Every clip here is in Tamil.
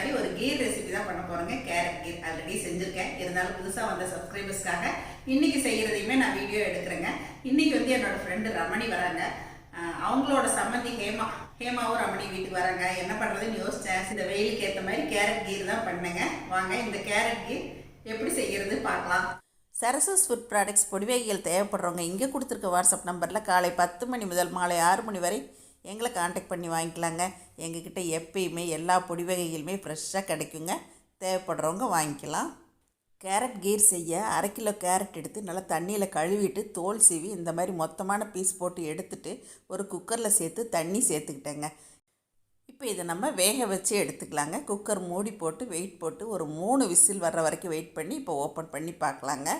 மாதிரி ஒரு கீர் ரெசிபி தான் பண்ண போறேங்க. கேரட் கீர் ஆல்ரெடி செஞ்சிருக்கேன். இருந்தாலும் புதுசா வந்த சப்ஸ்கிரைபர்ஸ்க்காக இன்னைக்கு செய்யறதையுமே நான் வீடியோ எடுக்கிறேங்க. இன்னைக்கு வந்து என்னோட ஃப்ரெண்டு ரமணி வராங்க. அவங்களோட சம்மந்தி ஹேமா. ஹேமாவும் ரமணி வீட்டுக்கு வராங்க. என்ன பண்றதுன்னு யோசிச்சேன். இந்த வெயிலுக்கு ஏற்ற மாதிரி கேரட் கீர் தான் பண்ணுங்க. வாங்க இந்த கேரட் கீர் எப்படி செய்யறது பார்க்கலாம். சரசஸ் ஃபுட் ப்ராடக்ட்ஸ் பொடிவகைகள் தேவைப்படுறவங்க இங்கே கொடுத்துருக்க வாட்ஸ்அப் நம்பரில் காலை பத்து மணி முதல் மாலை ஆறு மணி வரை எங்களை காண்டாக்ட் பண்ணி வாங்கிக்கலாங்க. எங்ககிட்ட எப்பயுமே எல்லா பொடி வகைகளுமே ஃப்ரெஷ்ஷாக கிடைக்குங்க. தேவைப்படுறவங்க வாங்கிக்கலாம். கேரட் கீர் செய்ய அரை கிலோ கேரட் எடுத்து நல்லா தண்ணியில் கழுவிட்டு தோல் சீவி இந்த மாதிரி மொத்தமான பீஸ் போட்டு எடுத்துட்டு ஒரு குக்கரில் சேர்த்து தண்ணி சேர்த்துக்கிட்டேங்க. இப்போ இதை நம்ம வேக வச்சு எடுத்துக்கலாங்க. குக்கர் மூடி போட்டு வெயிட் போட்டு ஒரு மூணு விசில் வர்ற வரைக்கும் வெயிட் பண்ணி இப்போ ஓப்பன் பண்ணி பார்க்கலாங்க.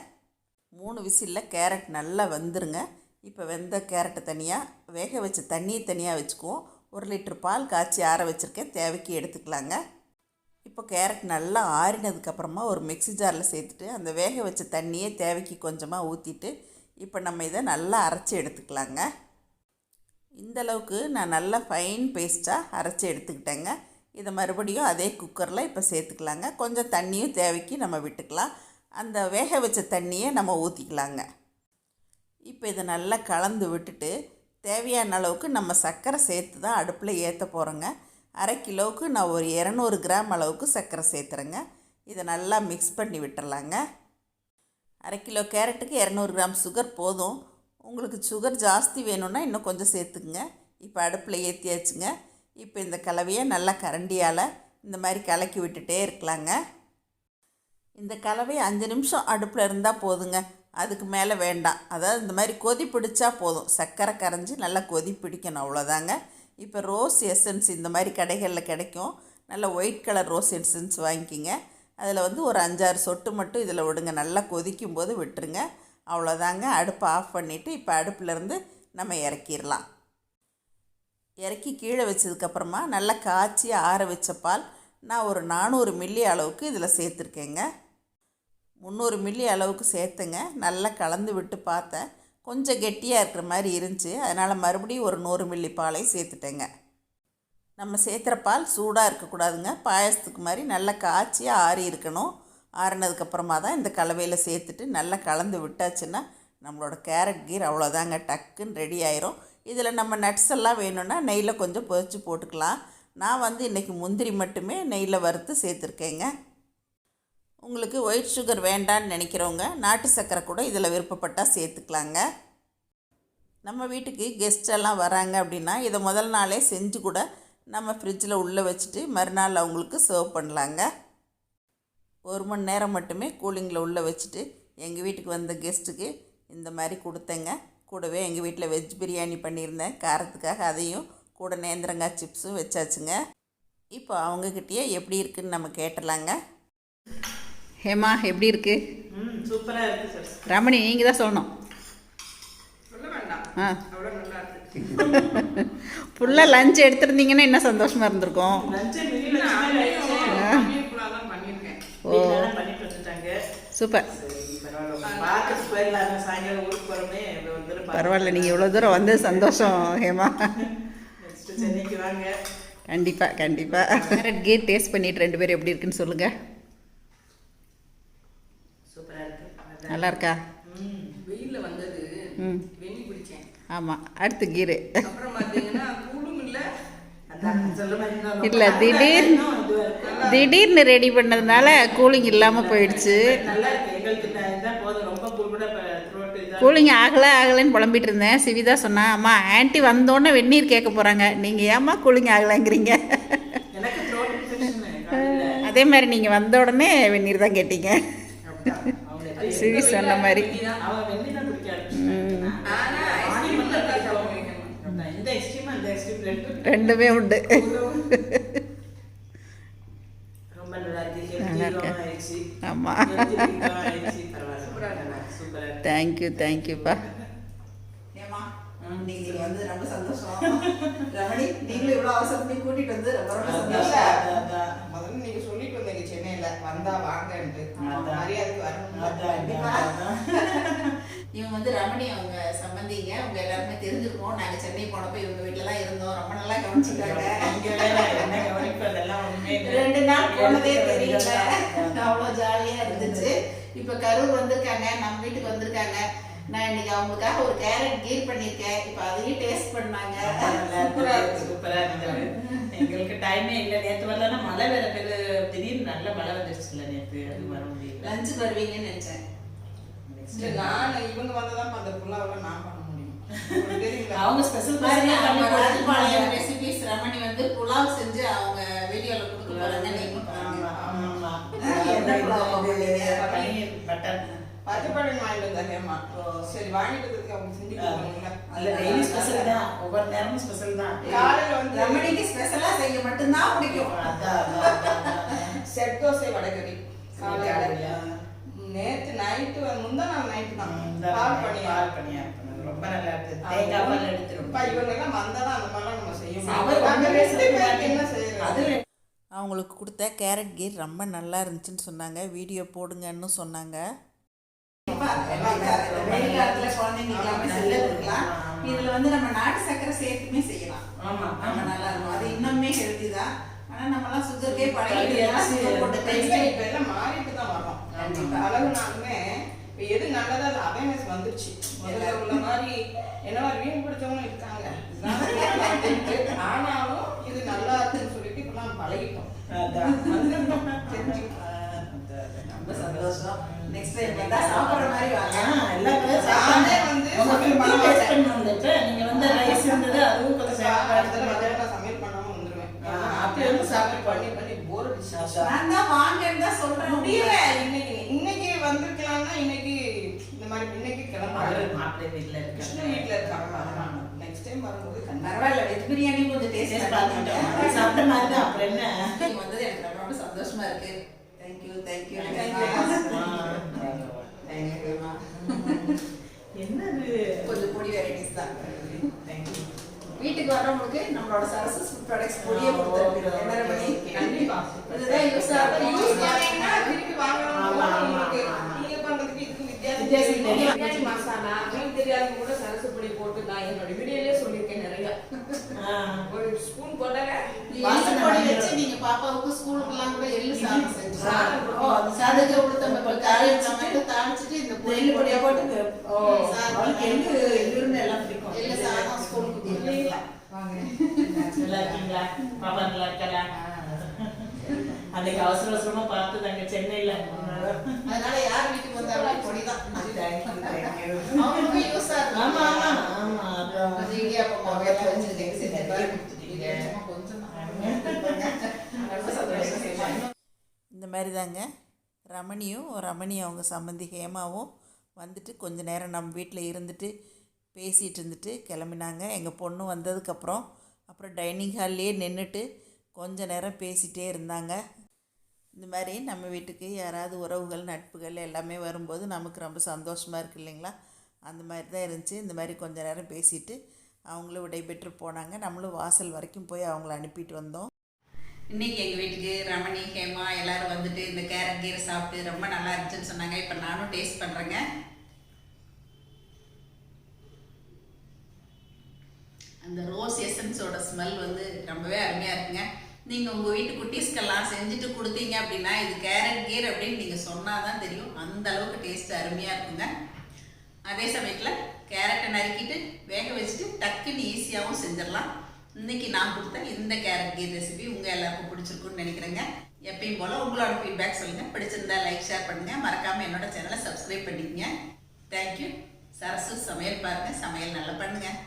மூணு விசிலில் கேரட் நல்லா வெந்துருங்க. இப்போ வெந்த கேரட்டை தனியாக வேக வச்ச தண்ணியை தனியாக வச்சுக்குவோம். ஒரு லிட்டர் பால் காய்ச்சி ஆற வச்சுருக்கேன். தேவைக்கு எடுத்துக்கலாங்க. இப்போ கேரட் நல்லா ஆறினதுக்கப்புறமா ஒரு மிக்ஸி ஜாரில் சேர்த்துட்டு அந்த வேக வச்ச தண்ணியை தேவைக்கு கொஞ்சமாக ஊற்றிட்டு இப்போ நம்ம இதை நல்லா அரைச்சி எடுத்துக்கலாங்க. இந்த அளவுக்கு நான் நல்லா ஃபைன் பேஸ்ட்டாக அரைச்சி எடுத்துக்கிட்டேங்க. இதை மறுபடியும் அதே குக்கரில் இப்போ சேர்த்துக்கலாங்க. கொஞ்சம் தண்ணியும் தேவைக்கு நம்ம விட்டுக்கலாம். அந்த வேக வச்ச தண்ணியை நம்ம ஊற்றிக்கலாங்க இப்போ இதை நல்லா கலந்து விட்டுட்டு தேவையான அளவுக்கு நம்ம சர்க்கரை சேர்த்து தான் அடுப்பில் ஏற்ற போகிறோங்க. அரை கிலோவுக்கு நான் ஒரு இரநூறு கிராம் அளவுக்கு சர்க்கரை சேர்த்துறேங்க. இதை நல்லா மிக்ஸ் பண்ணி விட்டுறலாங்க. அரை கிலோ கேரட்டுக்கு இரநூறு கிராம் சுகர் போதும். உங்களுக்கு சுகர் ஜாஸ்தி வேணும்னா இன்னும் கொஞ்சம் சேர்த்துக்குங்க. இப்போ அடுப்பில் ஏற்றியாச்சுங்க இப்போ இந்த கலவையை நல்லா கரண்டியால் இந்த மாதிரி கலக்கி விட்டுட்டே இருக்கலாங்க. இந்த கலவையை அஞ்சு நிமிஷம் அடுப்பில் இருந்தால் போதுங்க. அதுக்கு மேலே வேண்டாம். அதாவது இந்த மாதிரி கொதி பிடிச்சா போதும். சர்க்கரை கரைஞ்சி நல்லா கொதி பிடிக்கணும் அவ்வளோதாங்க இப்போ ரோஸ் எசன்ஸ் இந்த மாதிரி கடைகளில் கிடைக்கும். நல்ல ஒயிட் கலர் ரோஸ் எசன்ஸ் வாங்கிக்கிங்க. அதில் வந்து ஒரு அஞ்சாறு சொட்டு மட்டும் இதில் விடுங்க. நல்லா கொதிக்கும் போது விட்டுருங்க. அவ்வளோதாங்க அடுப்பை ஆஃப் பண்ணிவிட்டு இப்போ அடுப்புலேருந்து நம்ம இறக்கிடலாம். இறக்கி கீழே வச்சதுக்கப்புறமா நல்லா காய்ச்சி ஆற வச்ச பால் நான் ஒரு நானூறு மில்லி அளவுக்கு இதில் சேர்த்துருக்கேங்க. முந்நூறு மில்லி அளவுக்கு சேர்த்துங்க. நல்லா கலந்து விட்டு பார்த்தேன். கொஞ்சம் கெட்டியாக இருக்கிற மாதிரி இருந்துச்சு. அதனால் மறுபடியும் ஒரு நூறு மில்லி பாலையும் சேர்த்துட்டேங்க. நம்ம சேர்த்துற பால் சூடாக இருக்கக்கூடாதுங்க. பாயசத்துக்கு மாதிரி நல்லா காய்ச்சி ஆறி இருக்கணும். ஆறினதுக்கப்புறமா தான் இந்த கலவையில் சேர்த்துட்டு நல்லா கலந்து விட்டாச்சுன்னா நம்மளோட கேரட் கீர் அவ்வளோதாங்க. டக்குன்னு ரெடி ஆயிரும். இதில் நம்ம நட்ஸ் எல்லாம் வேணும்னா நெய்யில் கொஞ்சம் பொறிச்சு போட்டுக்கலாம். நான் வந்து இன்றைக்கி முந்திரி மட்டுமே நெய்யில் வறுத்து சேர்த்துருக்கேங்க. உங்களுக்கு ஒயிட் சுகர் வேண்டான்னு நினைக்கிறவங்க நாட்டு சர்க்கரை கூட இதில் விருப்பப்பட்டால் சேர்த்துக்கலாங்க. நம்ம வீட்டுக்கு கெஸ்டெல்லாம் வராங்க அப்படின்னா இதை முதல் நாளே செஞ்சு கூட நம்ம ஃப்ரிட்ஜில் உள்ளே வச்சுட்டு மறுநாள் அவங்களுக்கு சர்வ் பண்ணலாங்க. ஒரு மணி நேரம் மட்டுமே கூலிங்கில் உள்ளே வச்சுட்டு எங்கள் வீட்டுக்கு வந்த கெஸ்ட்டுக்கு இந்த மாதிரி கொடுத்தேங்க. கூடவே எங்கள் வீட்டில் வெஜ் பிரியாணி பண்ணியிருந்தேன். காரத்துக்காக அதையும் கூட நேந்திரங்காய் சிப்ஸும் வச்சாச்சுங்க. இப்போ அவங்கக்கிட்டேயே எப்படி இருக்குன்னு நம்ம கேட்டலாங்க. ஹேமா எப்படி இருக்கு? சூப்பராக ரமணி நீங்கள் தான் சொல்லணும். ஆ. ஃபுல்லாக லஞ்ச் எடுத்திருந்தீங்கன்னா இன்னும் சந்தோஷமாக இருந்திருக்கும்? வந்துட்டாங்க. சூப்பர். பரவாயில்ல. நீங்கள் இவ்வளோ தூரம் வந்து சந்தோஷம் ஹேமா. கண்டிப்பாக கண்டிப்பாக கீர் டேஸ்ட் பண்ணிட்டு ரெண்டு பேரும் எப்படி இருக்குன்னு சொல்லுங்கள் சூப்பராக இருக்கு நல்லா இருக்கா ம் வெயில்ல வந்தது. ம். ஆமாம் அடுத்து கீரு. அப்புறம் பார்த்தீங்கன்னா கூலும் இல்ல. இல்லை திடீர் திடீர்னு ரெடி பண்ணதுனால கூலிங் இல்லாமல் போயிடுச்சு. கூலிங் ஆகலை ஆகலைன்னு புலம்பிட்டு இருந்தேன். சிவிதா சொன்னா அம்மா ஆன்ட்டி வந்தோடனே வெந்நீர் கேட்க போகிறாங்க நீங்கள் ஏம்மா கூலிங் ஆகலைங்கிறீங்க? அதே மாதிரி நீங்கள் வந்த உடனே வெந்நீர் தான் கேட்டீங்க. சிவி சொன்ன மாதிரி. ரெண்டுமே உண்டு. ஆமாம் தேங்க்யூ தேங்க்யூப்பா நீங்கள் வந்து ரொம்ப சந்தோஷம். ரமணி நீங்களும் இவ்வளோ அவசரத்தையும் கூட்டிகிட்டு வந்து ரொம்ப ரொம்ப சந்தோஷம். முதல்ல நீங்க சொல்லிட்டு வந்தீங்க சென்னையில வந்தா வாங்கன்ட்டு. மரியாதைக்கு வரணும். இவங்க வந்து ரமணி அவங்க சம்பந்திங்க. அவங்க எல்லாருமே தெரிஞ்சிருக்கோம். நாங்கள் சென்னை போனப்போ இவங்க வீட்டில் தான் இருந்தோம். ரொம்ப நல்லா இல்லை. ரெண்டு நாள் போனதே தெரியல. அவ்வளோ ஜாலியா இருந்துச்சு. இப்ப கரூர் வந்திருக்காங்க. நம்ம வீட்டுக்கு வந்திருக்காங்க. நான் இன்னைக்கு அவங்களுக்காக ஒரு கேரட் கீர் பண்ணிருக்கேன் இப்ப அதையும் டேஸ்ட் பண்ணாங்க. சூப்பரா இருந்தது. எங்களுக்கு டைமே இல்ல. நேத்து வரலன்னா மழை வேற பெரு திடீர்னு நல்ல மழை வந்துருச்சுல நேத்து. அது வர முடியல. லஞ்ச் வருவீங்கன்னு நினைச்சேன். நான் இவங்க வந்ததான் அந்த புல்லாவில நான் பண்ண முடியும்? அவங்க ஸ்பெஷல் பாருங்க. ரெசிபிஸ் ரமணி வந்து புலாவ் செஞ்சு அவங்க வீடியோல கொடுக்க போறாங்க பட்டர். பச்சைப்பழம் வாங்கிட்டு சரி வாங்கிட்டு வந்ததுக்கு அவங்க செஞ்சு கொடுக்கணும்ல அல்ல டெய்லி ஸ்பெஷல் தான். ஒவ்வொரு நேரமும் ஸ்பெஷல் தான். காலையில வந்து ரமணிக்கு ஸ்பெஷலா செய்ய மட்டும்தான் பிடிக்கும். செட் தோசை வடகறி. நேத்து நைட்டு முந்தா நாள் நைட்டு தான். இந்த பால் பண்ணது. ரொம்ப நல்லா இருக்கு. தேங்காய் பால் அந்த மாதிரிலாம் நம்ம என்ன செய்யறது? அவங்களுக்கு கொடுத்த கேரட் கீர் ரொம்ப நல்லா இருந்துச்சுன்னு சொன்னாங்க. வீடியோ போடுங்கன்னு சொன்னாங்க. வெயில் காலத்துல குழந்தைங்களுக்கு எல்லாமே செஞ்சு கொடுக்கலாம் இதுல வந்து நம்ம நாட்டு சக்கரை சேர்த்துமே செய்யலாம் ஆமா நம்ம நல்லா இருக்கும் அது இன்னுமே ஹெல்தி தான் ஆனா நம்ம எல்லாம் சுகருக்கே. பழகிட்டு போட்டு இப்ப எல்லாம் மாறிட்டு தான் வரோம் கண்டிப்பா. அழகுனாலுமே இப்ப எது நல்லதா இல்ல அவேர்னஸ் வந்துருச்சு முதல்ல உள்ள மாதிரி என்ன மாதிரி வீண் இருக்காங்க. ஆனாலும் இது நல்லா இருக்குன்னு சொல்லிட்டு இப்ப நான் பழகிட்டோம் அதான். வந்துட்டோம் தெரிஞ்சு ரொம்ப சந்தோஷம் நெக்ஸ்ட் டைம் வந்தா சாப்பிடுற மாதிரி வாங்க. எல்லா பேரும். வந்து பண்ண வந்துட்டு, நீங்க வந்து rice இருந்தது, அதுவும் கொஞ்சம் நான் சமையல் பண்ணாம வந்துருவேன். அப்படி வந்து பண்ணி பண்ணி போர் அடிச்சு அதான். நான் தான் வாங்கன்னு தான் சொல்றேன். முடியல. இன்னைக்கு இன்னைக்கு வந்திருக்கலாம்னா இன்னைக்கு இந்த மாதிரி இன்னைக்கு கிளம்புறாங்க அவரு மாப்பிள்ளை வீட்டுல கிருஷ்ண இருக்காங்க. நெக்ஸ்ட் டைம் வரும்போது பரவாயில்ல வெஜ் பிரியாணி கொஞ்சம் டேஸ்ட் பார்த்துட்டோம். அது சாப்பிட்ட மாதிரி தான், அப்புறம் என்ன? வந்தது எனக்கு ரொம்ப சந்தோஷமா இருக்கு. Thank you thank you. தேங்க்யூ என்னது? கொஞ்சம் பொடி வெரைட்டிஸ் தான். வீட்டுக்கு வர்றவங்களுக்கு நம்மளோட சரசஸ் ஃபுட் ப்ராடக்ட்ஸ் பொடியை கொடுத்துருக்கோம் என்ன பண்ணி? இதுதான் யூஸ் ஆகும் யூஸ் பண்ணீங்கன்னா திருப்பி வாங்கணும். நீங்க பண்றதுக்கு இதுக்கு வித்தியாசம் மசாலா தெரியாதவங்க கூட சரசு பொடி போட்டு நான் என்னோட வீடியோலயே ஆ. ஒரு ஸ்பூன் போட்டாலே வாசல் பொடி வச்சு நீங்க பாப்பாவுக்கு ஸ்கூலுக்குலாம் கூட எள்ளு சாதம் செஞ்சு சாதத்தை உளுத்தம் பருப்பு தாளிச்சு தாளிச்சிட்டு இந்த எள்ளு பொடியை போட்டு. அவளுக்கு எள்ளு, எள்ளுருண்டை எல்லாம் பிடிக்கும். எள்ளு சாதம் ஸ்கூலுக்கு நல்லா இருக்கீங்களா? பாப்பா நல்லா இருக்காளா? அன்னைக்கு அவசர அவசரமா பார்த்து நாங்க சென்னையில அதனால யார் வீட்டுக்கு வந்தாலும் ஆமா ஆமா ஆமா இடியாப்பம் இந்த மாதிரி தாங்க ரமணியும் ரமணி அவங்க சம்மந்தி ஹேமாவும் வந்துட்டு கொஞ்ச நேரம் நம்ம வீட்டில் இருந்துட்டு பேசிகிட்டு இருந்துட்டு கிளம்பினாங்க. எங்கள் பொண்ணு வந்ததுக்கப்புறம் அப்புறம் டைனிங் ஹால்லேயே நின்றுட்டு கொஞ்ச நேரம் பேசிகிட்டே இருந்தாங்க. இந்த மாதிரி நம்ம வீட்டுக்கு யாராவது உறவுகள் நட்புகள் எல்லாமே வரும்போது நமக்கு ரொம்ப சந்தோஷமாக இருக்கு இல்லைங்களா? அந்த மாதிரி தான் இருந்துச்சு. இந்த மாதிரி கொஞ்ச நேரம் பேசிட்டு அவங்களும் விடைபெற்று போனாங்க. நம்மளும் வாசல் வரைக்கும் போய் அவங்கள அனுப்பிட்டு வந்தோம். இன்னைக்கு எங்கள் வீட்டுக்கு ரமணி ஹேமா எல்லோரும் வந்துட்டு இந்த கேரட் கீரை சாப்பிட்டு ரொம்ப நல்லா இருந்துச்சுன்னு சொன்னாங்க. இப்போ நானும் டேஸ்ட் பண்ணுறேங்க அந்த ரோஸ் எசன்ஸோட ஸ்மெல் வந்து ரொம்பவே அருமையாக இருக்குங்க. நீங்கள் உங்கள் வீட்டு குட்டீஸ்க்கெல்லாம் செஞ்சுட்டு கொடுத்தீங்க அப்படின்னா இது கேரட் கீர் அப்படின்னு நீங்கள் சொன்னால் தான் தெரியும். அந்த அளவுக்கு டேஸ்ட் அருமையாக இருக்குங்க. அதே சமயத்தில் கேரட்டை நறுக்கிட்டு வேக வச்சுட்டு டக்குன்னு ஈஸியாகவும் செஞ்சிடலாம். இன்னைக்கு நான் கொடுத்த இந்த கேரட் கீர் ரெசிபி உங்கள் எல்லாருக்கும் பிடிச்சிருக்குன்னு நினைக்கிறேங்க. எப்பயும் போல் உங்களோட ஃபீட்பேக் சொல்லுங்கள் பிடிச்சிருந்தா லைக் ஷேர் பண்ணுங்கள் மறக்காமல் என்னோட சேனலை சப்ஸ்கிரைப் பண்ணிக்கங்க. தேங்க்யூ சரசு சமையல் பாருங்கள் சமையல் நல்லா பண்ணுங்கள்